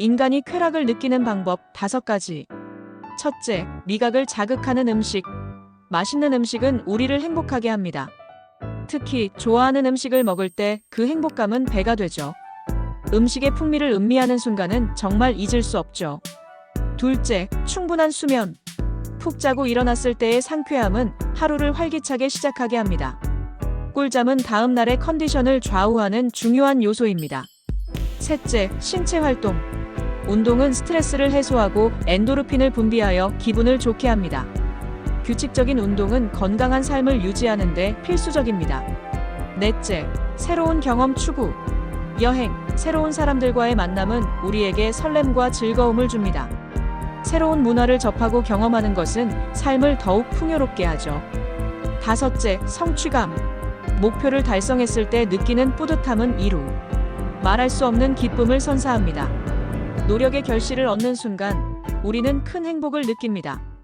인간이 쾌락을 느끼는 방법 다섯 가지. 첫째, 미각을 자극하는 음식. 맛있는 음식은 우리를 행복하게 합니다. 특히 좋아하는 음식을 먹을 때 그 행복감은 배가 되죠. 음식의 풍미를 음미하는 순간은 정말 잊을 수 없죠. 둘째, 충분한 수면. 푹 자고 일어났을 때의 상쾌함은 하루를 활기차게 시작하게 합니다. 꿀잠은 다음 날의 컨디션을 좌우하는 중요한 요소입니다. 셋째, 신체 활동. 운동은 스트레스를 해소하고 엔도르핀을 분비하여 기분을 좋게 합니다. 규칙적인 운동은 건강한 삶을 유지하는 데 필수적입니다. 넷째, 새로운 경험 추구. 여행, 새로운 사람들과의 만남은 우리에게 설렘과 즐거움을 줍니다. 새로운 문화를 접하고 경험하는 것은 삶을 더욱 풍요롭게 하죠. 다섯째, 성취감. 목표를 달성했을 때 느끼는 뿌듯함은 이루. 말할 수 없는 기쁨을 선사합니다. 노력의 결실을 얻는 순간 우리는 큰 행복을 느낍니다.